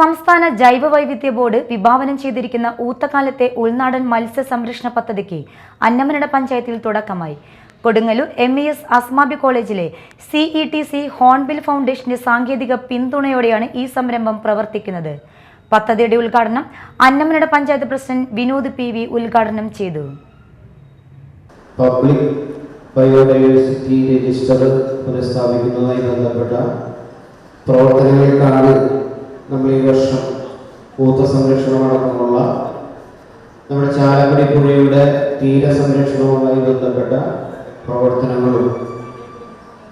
സംസ്ഥാന ജൈവ വൈവിധ്യ ബോർഡ് വിഭാവനം ചെയ്തിരിക്കുന്ന ഊത്തക്കാലത്തെ ഉൾനാടൻ മത്സ്യ സംരക്ഷണ പദ്ധതിക്ക് അന്നമനട പഞ്ചായത്തിൽ തുടക്കമായി. Kodungallur M E S Asmabi കോളേജിലെ സിഇ ടി സി ഹോൺബിൽ ഫൗണ്ടേഷന്റെ സാങ്കേതിക പിന്തുണയോടെയാണ് ഈ സംരംഭം പ്രവർത്തിക്കുന്നത്. പദ്ധതിയുടെ ഉദ്ഘാടനം Annamanada panchayat president Vinod P V ഉദ്ഘാടനം ചെയ്തു. പബ്ലിക് ബയോഡൈവേഴ്സിറ്റി രജിസ്റ്റർ പുനഃസ്ഥാപിക്കുന്നതുമായി ബന്ധപ്പെട്ട പ്രവർത്തനങ്ങൾക്കാണ് നമ്മൾ ഈ വർഷം പൂത്ത സംരക്ഷണം അടക്കമുള്ള നമ്മുടെ ചാലക്കുടി പുഴയുടെ തീര സംരക്ഷണവുമായി ബന്ധപ്പെട്ട പ്രവർത്തനങ്ങളും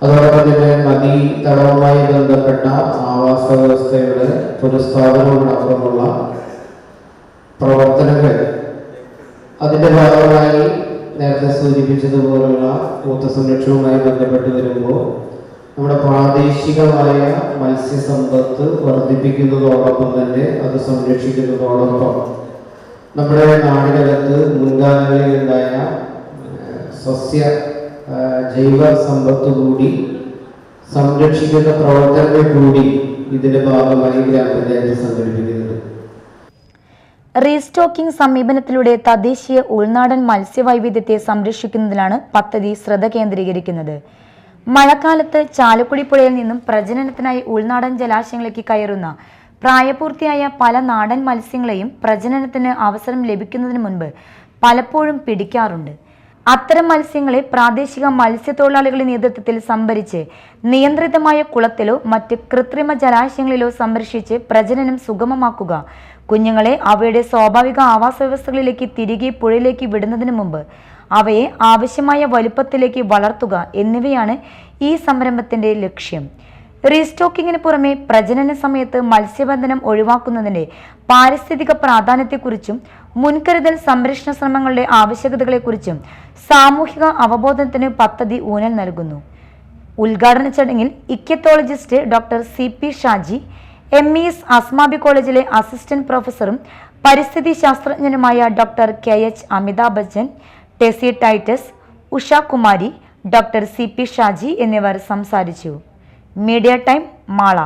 അതോടൊപ്പം തന്നെ നദീ തടവുമായി ബന്ധപ്പെട്ട ആവാസ വ്യവസ്ഥയുടെ പുനഃസ്ഥാപനവും അടക്കമുള്ള പ്രവർത്തനങ്ങൾ അതിന്റെ ഭാഗമായി നേരത്തെ സൂചിപ്പിച്ചതുപോലുള്ള പൂത്ത സംരക്ഷണവുമായി ബന്ധപ്പെട്ട് വരുമ്പോൾ നമ്മുടെ പ്രാദേശികമായ മത്സ്യസമ്പത്ത് വർദ്ധിപ്പിക്കുന്നതോടൊപ്പം തന്നെ അത് സംരക്ഷിക്കുന്നതോടൊപ്പം നമ്മുടെ നാടിനകത്ത് ഏഹ്, സസ്യ ജൈവ സമ്പത്ത് കൂടി സംരക്ഷിക്കുന്ന പ്രവർത്തനങ്ങൾ കൂടി ഇതിന്റെ ഭാഗമായി ഗ്രാമപഞ്ചായത്ത് സംഘടിപ്പിക്കുന്നത് റീസ്റ്റോക്കിംഗ് സമീപനത്തിലൂടെ തദ്ദേശീയ ഉൾനാടൻ മത്സ്യവൈവിധ്യത്തെ സംരക്ഷിക്കുന്നതിലാണ് പദ്ധതി ശ്രദ്ധ കേന്ദ്രീകരിക്കുന്നത്. മഴക്കാലത്ത് ചാലക്കുടി പുഴയിൽ നിന്നും പ്രജനനത്തിനായി ഉൾനാടൻ ജലാശയങ്ങളിലേക്ക് കയറുന്ന പ്രായപൂർത്തിയായ പല നാടൻ മത്സ്യങ്ങളെയും പ്രജനനത്തിന് അവസരം ലഭിക്കുന്നതിന് മുൻപ് പലപ്പോഴും പിടിക്കാറുണ്ട്. അത്തരം മത്സ്യങ്ങളെ പ്രാദേശിക മത്സ്യത്തൊഴിലാളികളുടെ നേതൃത്വത്തിൽ സംഭരിച്ച് നിയന്ത്രിതമായ കുളത്തിലോ മറ്റ് കൃത്രിമ ജലാശയങ്ങളിലോ സംരക്ഷിച്ച് പ്രജനനം സുഗമമാക്കുക കുഞ്ഞുങ്ങളെ അവയുടെ സ്വാഭാവിക ആവാസ വ്യവസ്ഥകളിലേക്ക് തിരികെ പുഴയിലേക്ക് വിടുന്നതിന് മുമ്പ് അവയെ ആവശ്യമായ വലുപ്പത്തിലേക്ക് വളർത്തുക എന്നിവയാണ് ഈ സംരംഭത്തിന്റെ ലക്ഷ്യം. റീസ്റ്റോക്കിങ്ങിന് പുറമെ പ്രജനന സമയത്ത് മത്സ്യബന്ധനം ഒഴിവാക്കുന്നതിന്റെ പാരിസ്ഥിതിക പ്രാധാന്യത്തെക്കുറിച്ചും മുൻകരുതൽ സംരക്ഷണ ശ്രമങ്ങളുടെ ആവശ്യകതകളെക്കുറിച്ചും സാമൂഹിക അവബോധത്തിന് പദ്ധതി ഊന്നൽ നൽകുന്നു. ഉദ്ഘാടന ചടങ്ങിൽ ichthyologist doctor C P Shaji M E S Asmabi കോളേജിലെ അസിസ്റ്റന്റ് പ്രൊഫസറും പരിസ്ഥിതി ശാസ്ത്രജ്ഞനുമായ doctor K H Amitabh Bachchan Tessy Titus Usha Kumari doctor C P Shaji എന്നിവർ സംസാരിച്ചു. Media time Mala.